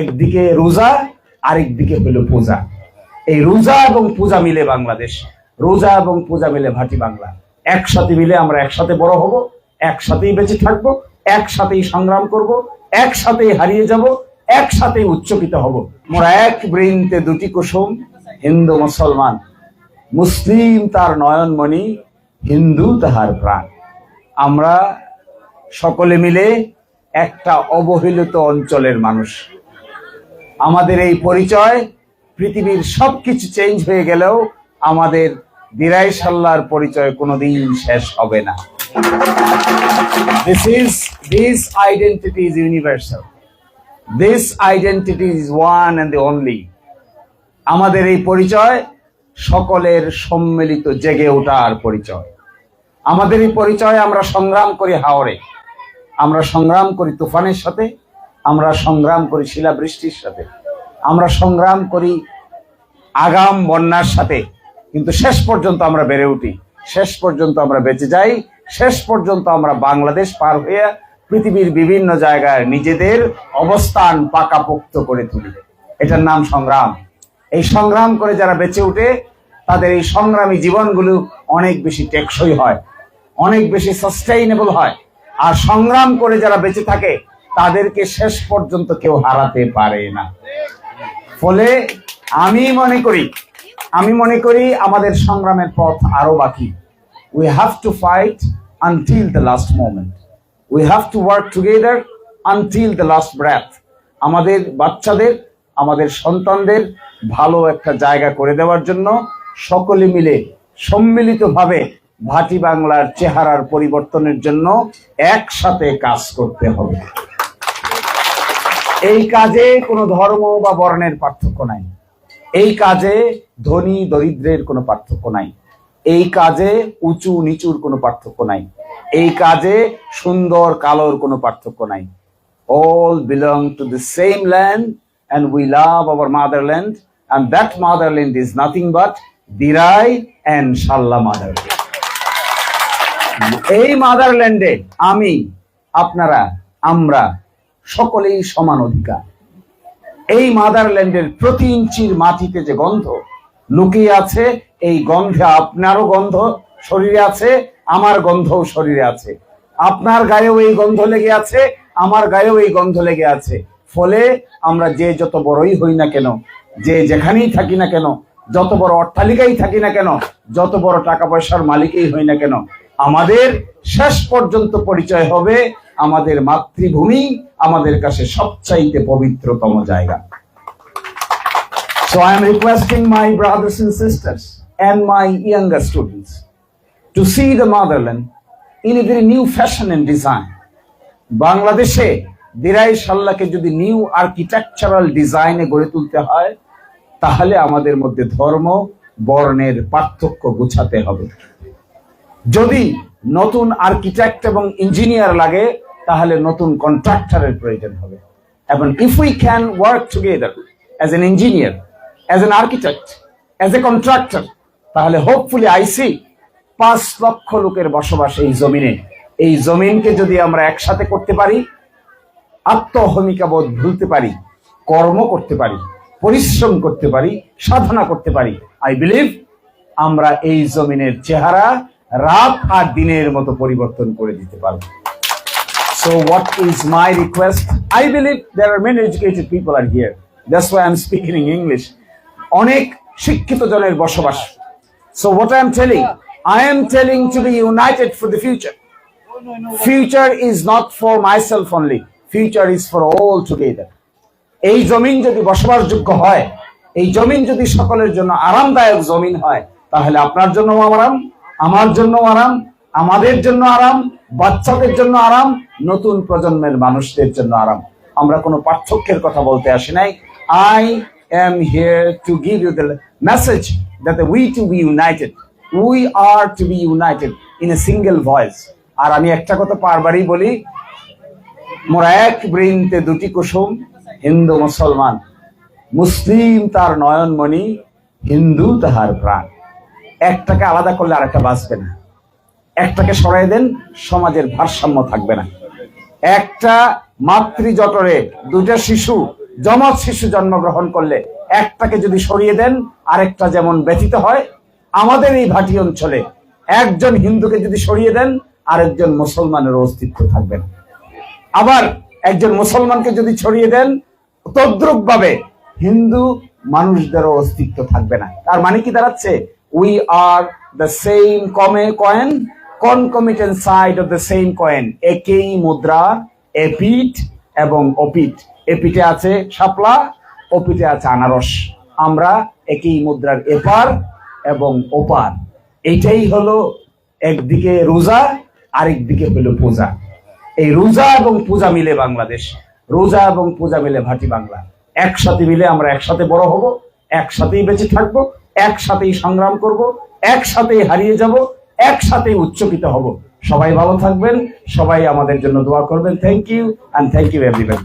একদিকে রোজা, আরেকদিকে হলো পূজা। এই রোজা এবং পূজা মিলে বাংলাদেশ। রোজা এবং পূজা মিলে ভাটি বাংলা। একসাথে মিলে আমরা একসাথে বড় হব, একসাথেই বেঁচে থাকব, একসাথেই সংগ্রাম করব, একসাথেই হারিয়ে যাব, একসাথেই উচ্চকিত হব। মোরা এক বৃন্তে দুটি কুসুম, হিন্দু মুসলমান। মুসলিম তার নয়নমণি, হিন্দু তাহার প্রাণ। আমরা সকলে মিলে একটা অবহেলিত অঞ্চলের মানুষ। আমাদের এই পরিচয়, পৃথিবীর সবকিছু চেঞ্জ হয়ে গেলেও আমাদের দিরাই সাল্লার পরিচয় কোনোদিন শেষ হবে না। This is universal this identity is one and only আমাদের এই পরিচয় সকলের সম্মিলিত জেগে ওঠার পরিচয়। আমাদের এই পরিচয় আমরা সংগ্রাম করি হাওরে, আমরা সংগ্রাম করি তুফানের সাথে আমরা সংগ্রাম করি শিলাবৃষ্টির সাথে। আমরা সংগ্রাম করি আগাম বন্যার সাথে। কিন্তু শেষ পর্যন্ত আমরা বেড়ে উঠি। শেষ পর্যন্ত আমরা বেঁচে যাই। শেষ পর্যন্ত আমরা বাংলাদেশ পার হয়ে পৃথিবীর বিভিন্ন জায়গায় নিজেদের অবস্থান পাকাপোক্ত করে তুলি। এটার নাম সংগ্রাম। এই সংগ্রাম করে যারা বেঁচে ওঠে তাদের এই সংগ্রামী জীবনগুলো অনেক বেশি টেকসই হয়। অনেক বেশি সাস্টেইনেবল হয়। আর সংগ্রাম করে যারা বেঁচে থাকে তাদেরকে শেষ পর্যন্ত কেউ হারাতে পারে না। ফলে আমি মনে করি, আমি মনে করি আমাদের সংগ্রামের পথ আরও বাকি। We have to fight until the last moment we have to work together until the last breath আমাদের বাচ্চাদের, আমাদের সন্তানদের ভালো একটা জায়গা করে দেওয়ার জন্য সকলে মিলে সম্মিলিতভাবে ভাটি বাংলার চেহারার পরিবর্তনের জন্য একসাথে কাজ করতে হবে। এই কাজে কোনো ধর্ম বা বর্ণের পার্থক্য নাই। এই কাজে ধনী, দরিদ্রের কোনো পার্থক্য নাই। এই কাজে উঁচু, নিচুর কোনো পার্থক্য নাই। এই কাজে সুন্দর, কালোর কোনো পার্থক্য নাই। All belong to the same land and we love our motherland and that motherland is nothing but Dirai and Shalla motherland এই মাদারল্যান্ডে আমি, আপনারা, আমরা সকলেই সমান অধিকার। এই মাদারল্যান্ডের প্রতি ইঞ্চির মাটিতে যে গন্ধ, লুকিয়ে আছে, এই গন্ধে আপনারও গন্ধ শরীরে আছে, আমার গন্ধও শরীরে আছে। আপনার গায়েও এই গন্ধ লেগে আছে, আমার গায়েও এই গন্ধ লেগে আছে। ফলে আমরা যে যত বড়ই হই না কেন, যে যেখানেই থাকি না কেন, যত বড় অট্টালিকাই থাকি না কেন, যত বড় টাকা পয়সার মালিকই হই না কেন, আমাদের শেষ পর্যন্ত পরিচয় হবে আমাদের মাতৃভূমি, আমাদের কাছে সবচাইতে পবিত্রতম জায়গা So, I am requesting my brothers and sisters and my younger students to see the motherland in a very new fashion and design. বাংলাদেশে দিরাই সাল্লাকে যদি নিউ আর্কিটেকচারাল ডিজাইনে গড়ে তুলতে হয়, তাহলে আমাদের মধ্যে ধর্ম, বর্ণের পার্থক্য গুছাতে হবে যদি নতুন আর্কিটেক্ট এবং ইঞ্জিনিয়ার লাগে তাহলে নতুন কন্ট্রাক্টরের প্রয়োজন হবে। এবং if we can work together as an engineer as an architect as a contractor তাহলে হোপফুলি আইসি পাঁচ লক্ষ লোকের বসবাস এই জমিনে। এই জমিনকে যদি আমরা একসাথে করতে পারি, আত্মহমিকা বোধ ভুলতে পারি, কর্ম করতে পারি, পরিশ্রম করতে পারি, সাধনা করতে পারি আই বিলিভ আমরা এই জমিনের চেহারা রাত আর দিনের মতো পরিবর্তন করে দিতে পারব। So what is my request? I believe there are many educated people are here. That's why I'm speaking in English. অনেক শিক্ষিত জনের বসবাস So what I am telling, I am telling to be united for the future. Future is not for myself only. Future is for all together. এই জমিন যদি বসবাসযোগ্য হয় এই জমিন যদি সকলের জন্য আরামদায়ক জমিন হয় তাহলে আপনার জন্য আরাম আমার জন্য আরাম আমাদের জন্য আরাম বাচ্চাদের জন্য আরাম নতুন প্রজন্মের মানুষদের জন্য আরাম। আমরা কোনো পার্থক্যের কথা বলতে আসি নাই। I am here to give you the message that we to be united we are to be united in a single voice আর আমি একটা কথা বারবারই বলি, মোরা এক বৃন্তে দুটি কুসুম, হিন্দু মুসলমান। মুসলিম তার নয়নমণি, হিন্দু তাহার প্রাণ। একটাকে আলাদা করলে আরেকটা বাঁচবে না। একটাকে সরাই দেন, সমাজের ভারসাম্য থাকবে না। একটা মাতৃ জটরে দুটা শিশু, যমজ শিশু জন্মগ্রহণ করলে একটাকে যদি সরিয়ে দেন, আরেকটা যেমন ব্যথিত হয়, আমাদের এই ভাটি অঞ্চলে একজন হিন্দুকে যদি সরিয়ে দেন, আরেকজন মুসলমানের অস্তিত্ব থাকবে আবার একজন মুসলমানকে যদি ছড়িয়ে দেন তদ্রুপ ভাবে হিন্দু মানুষদেরও অস্তিত্ব থাকবে না। তার মানে কি দাঁড়াচ্ছে? উই আর দ্য সেম কমে coin concomitant side of the same coin একই মুদ্রা এপিট এবং অপিট এপিটে আছে শাপলা অপিটে আছে আনারস। আমরা একই মুদ্রার এপার এবং ওপার। এইটাই হলো একদিকে রোজা, আরেকদিকে হলো পূজা। এই রোজা এবং পূজা মিলে বাংলাদেশ। রোজা এবং পূজা মিলে ভাটি বাংলা। একসাথে মিলে আমরা একসাথে বড় হব, একসাথেই বেঁচে থাকব, একসাথেই সংগ্রাম করব, একসাথেই হারিয়ে যাব একসাথেই উচ্চকিত হব। সবাই ভালো থাকবেন, সবাই আমাদের জন্য দোয়া করবেন। Thank you and thank you everybody